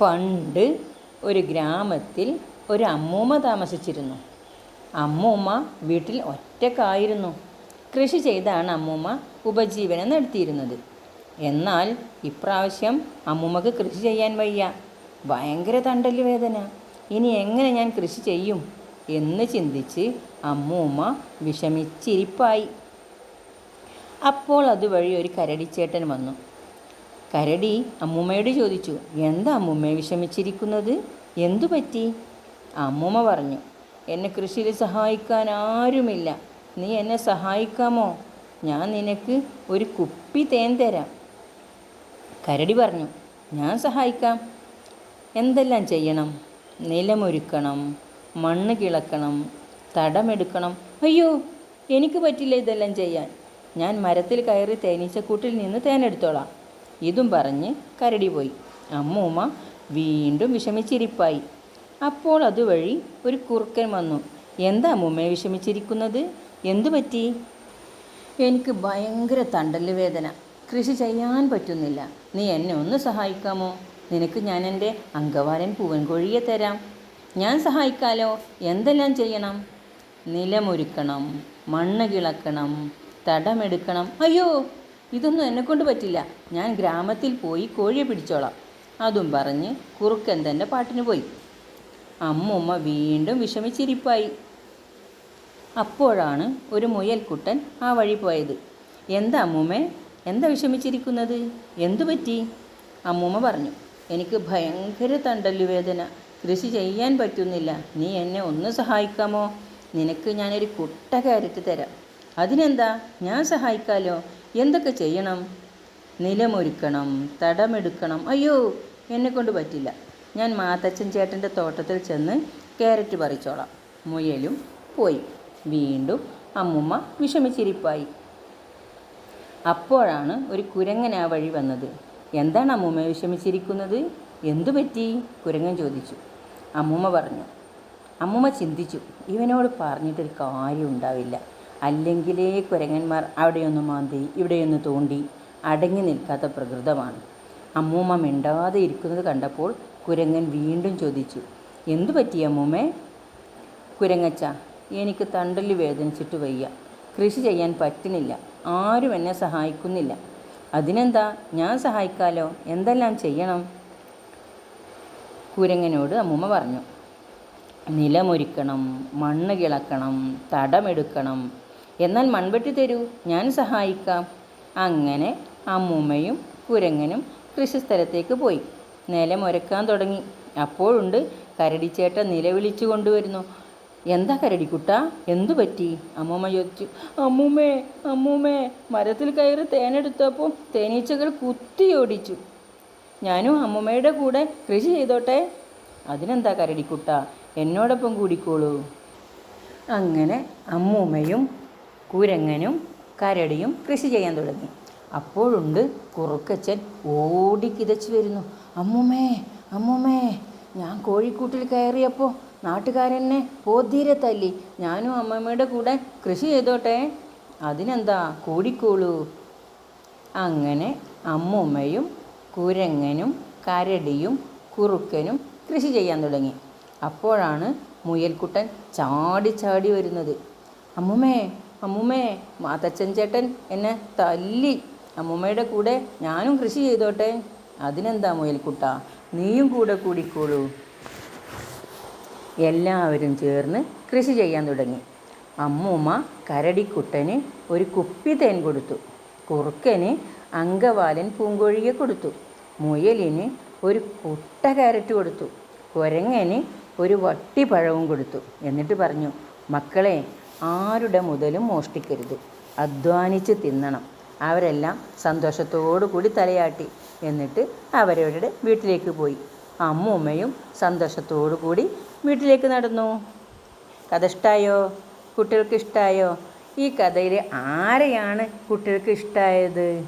പണ്ട് ഒരു ഗ്രാമത്തിൽ ഒരു അമ്മൂമ്മ താമസിച്ചിരുന്നു. അമ്മൂമ്മ വീട്ടിൽ ഒറ്റക്കായിരുന്നു. കൃഷി ചെയ്താണ് അമ്മൂമ്മ ഉപജീവനം നടത്തിയിരുന്നത്. എന്നാൽ ഇപ്രാവശ്യം അമ്മൂമ്മക്ക് കൃഷി ചെയ്യാൻ വയ്യ. ഭയങ്കര തണ്ടൽ വേദന. ഇനി എങ്ങനെ ഞാൻ കൃഷി ചെയ്യും എന്ന് ചിന്തിച്ച് അമ്മൂമ്മ വിഷമിച്ചിരിപ്പായി. അപ്പോൾ അതുവഴി ഒരു കരടിച്ചേട്ടൻ വന്നു. കരടി അമ്മൂമ്മയോട് ചോദിച്ചു എന്താ അമ്മൂമ്മയെ വിഷമിച്ചിരിക്കുന്നത്? എന്തു പറ്റി? അമ്മൂമ്മ പറഞ്ഞു എന്നെ കൃഷിയിൽ സഹായിക്കാൻ ആരുമില്ല. നീ എന്നെ സഹായിക്കാമോ? ഞാൻ നിനക്ക് ഒരു കുപ്പി തേൻ തരാം. കരടി പറഞ്ഞു ഞാൻ സഹായിക്കാം. എന്തെല്ലാം ചെയ്യണം? നിലമൊരുക്കണം മണ്ണ് കിളക്കണം തടമെടുക്കണം. അയ്യോ എനിക്ക് പറ്റില്ല ഇതെല്ലാം ചെയ്യാൻ. ഞാൻ മരത്തിൽ കയറി തേനീച്ചക്കൂട്ടിൽ നിന്ന് തേനെടുത്തോളാം. ഇതും പറഞ്ഞ് കരടി പോയി. അമ്മൂമ്മ വീണ്ടും വിഷമിച്ചിരിപ്പായി. അപ്പോൾ അതുവഴി ഒരു കുറുക്കൻ വന്നു. എന്താ അമ്മൂമ്മയെ വിഷമിച്ചിരിക്കുന്നത്? എന്തു പറ്റി? എനിക്ക് ഭയങ്കര തണ്ടൽ വേദന. കൃഷി ചെയ്യാൻ പറ്റുന്നില്ല. നീ എന്നെ ഒന്ന് സഹായിക്കാമോ? നിനക്ക് ഞാൻ എന്റെ അങ്കവാലൻ പൂവൻ കോഴിയെ തരാം. ഞാൻ സഹായിക്കാലോ? എന്തെല്ലാം ചെയ്യണം? നിലമൊരുക്കണം മണ്ണ് കിളക്കണം തടമെടുക്കണം. അയ്യോ! ഇതൊന്നും എന്നെക്കൊണ്ട് പറ്റില്ല. ഞാൻ ഗ്രാമത്തിൽ പോയി കോഴിയെ പിടിച്ചോളാം. അതും പറഞ്ഞ് കുറുക്കൻ തന്റെ പാട്ടിന് പോയി. അമ്മുമ്മ വീണ്ടും വിഷമിച്ചിരിപ്പായി. അപ്പോഴാണ് ഒരു മുയൽക്കുട്ടൻ ആ വഴി പോയത്. എന്താ അമ്മൂമ്മേ? എന്താ വിഷമിച്ചിരിക്കുന്നത്? എന്തു പറ്റി? അമ്മൂമ്മ പറഞ്ഞു. എനിക്ക് ഭയങ്കര തണ്ടല്ലു വേദന. കൃഷി ചെയ്യാൻ പറ്റുന്നില്ല. നീ എന്നെ ഒന്ന് സഹായിക്കാമോ? നിനക്ക് ഞാനൊരു കുട്ട ക്യാരറ്റ് തരാം. അതിനെന്താ? ഞാൻ സഹായിക്കാലോ? എന്തൊക്കെ ചെയ്യണം? നിലമൊരുക്കണം തടമെടുക്കണം. അയ്യോ എന്നെക്കൊണ്ട് പറ്റില്ല. ഞാൻ മാത്തച്ഛൻ ചേട്ടന്റെ തോട്ടത്തിൽ ചെന്ന് ക്യാരറ്റ് പറിച്ചോളാം. മുയലും പോയി. വീണ്ടും അമ്മുമ്മ വിഷമിച്ചിരിപ്പായി. അപ്പോഴാണ് ഒരു കുരങ്ങൻ ആ വഴി വന്നത്. എന്താണ് അമ്മൂമ്മ വിഷമിച്ചിരിക്കുന്നത്? എന്തു പറ്റി? കുരങ്ങൻ ചോദിച്ചു. അമ്മൂമ്മ പറഞ്ഞു. അമ്മുമ്മ ചിന്തിച്ചു. ഇവനോട് പറഞ്ഞിട്ടൊരു കാര്യം ഉണ്ടാവില്ല. അല്ലെങ്കിലേ കുരങ്ങന്മാർ അവിടെയൊന്ന് മാന്തി ഇവിടെയൊന്ന് തോണ്ടി അടങ്ങി നിൽക്കാത്ത പ്രകൃതമാണ്. അമ്മൂമ്മ മിണ്ടാതെ ഇരിക്കുന്നത് കണ്ടപ്പോൾ കുരങ്ങൻ വീണ്ടും ചോദിച്ചു എന്തു പറ്റി അമ്മൂമ്മേ? കുരങ്ങച്ച എനിക്ക് തണ്ടൽ വേദനിച്ചിട്ട് വയ്യ. കൃഷി ചെയ്യാൻ പറ്റുന്നില്ല. ആരും എന്നെ സഹായിക്കുന്നില്ല. അതിനെന്താ? ഞാൻ സഹായിക്കാലോ? എന്തെല്ലാം ചെയ്യണം? കുരങ്ങനോട് അമ്മൂമ്മ പറഞ്ഞു നിലമൊരുക്കണം മണ്ണ് കിളക്കണം തടമെടുക്കണം എന്നാൽ മൺവെട്ടി തരൂ ഞാൻ സഹായിക്കാം. അങ്ങനെ അമ്മൂമ്മയും കുരങ്ങനും കൃഷിസ്ഥലത്തേക്ക് പോയി. നിലമൊരക്കാൻ തുടങ്ങി. അപ്പോഴുണ്ട് കരടിച്ചേട്ട നിലവിളിച്ചു കൊണ്ടുവരുന്നു. എന്താ കരടിക്കുട്ട എന്തു പറ്റി? അമ്മൂമ്മ ചോദിച്ചു. അമ്മൂമ്മേ അമ്മൂമ്മേ മരത്തിൽ കയറി തേനെടുത്തപ്പോൾ തേനീച്ചകൾ കുത്തിയോടിച്ചു ഞാനും അമ്മൂമ്മയുടെ കൂടെ കൃഷി ചെയ്തോട്ടെ. അതിനെന്താ കരടിക്കുട്ട എന്നോടൊപ്പം കൂടിക്കോളൂ. അങ്ങനെ അമ്മൂമ്മയും കുരങ്ങനും കരടിയും കൃഷി ചെയ്യാൻ തുടങ്ങി. അപ്പോഴുണ്ട് കുറുക്കച്ചൻ ഓടിക്കിതച്ച് വരുന്നു. അമ്മൂമ്മേ അമ്മൂമ്മേ ഞാൻ കോഴിക്കൂട്ടിൽ കയറിയപ്പോൾ നാട്ടുകാരെന്നെ പോതീരെ തല്ലി ഞാനും അമ്മമ്മയുടെ കൂടെ കൃഷി ചെയ്തോട്ടെ. അതിനെന്താ കൂടിക്കോളൂ? അങ്ങനെ അമ്മൂമ്മയും കുരങ്ങനും കരടിയും കുറുക്കനും കൃഷി ചെയ്യാൻ തുടങ്ങി. അപ്പോഴാണ് മുയൽക്കുട്ടൻ ചാടി ചാടി വരുന്നത്. അമ്മുമ്മേ അമ്മുമ്മേ മാത്തച്ഛൻ ചേട്ടൻ എന്നെ തല്ലി. അമ്മുമ്മയുടെ കൂടെ ഞാനും കൃഷി ചെയ്തോട്ടെ. അതിനെന്താ മുയൽക്കുട്ട? നീയും കൂടെ കൂടിക്കോളൂ. എല്ലാവരും ചേർന്ന് കൃഷി ചെയ്യാൻ തുടങ്ങി. അമ്മൂമ്മ കരടിക്കുട്ടന് ഒരു കുപ്പി തേൻ കൊടുത്തു. കുറുക്കന് അങ്കവാലൻ പൂങ്കോഴിയെ കൊടുത്തു. മുയലിന് ഒരു കുട്ട കാരറ്റ് കൊടുത്തു. കുരങ്ങന് ഒരു വട്ടിപ്പഴവും കൊടുത്തു. എന്നിട്ട് പറഞ്ഞു മക്കളെ ആരുടെ മുതലും മോഷ്ടിക്കരുത്. അധ്വാനിച്ച് തിന്നണം. അവരെല്ലാം സന്തോഷത്തോടു കൂടി തലയാട്ടി. എന്നിട്ട് അവരവരുടെ വീട്ടിലേക്ക് പോയി. അമ്മൂമ്മയും സന്തോഷത്തോടു കൂടി വീട്ടിലേക്ക് നടന്നു. കഥ ഇഷ്ടമായോ കുട്ടികൾക്ക് ഇഷ്ടമായോ ഈ കഥയിൽ ആരെയാണ് കുട്ടികൾക്ക് ഇഷ്ടമായത്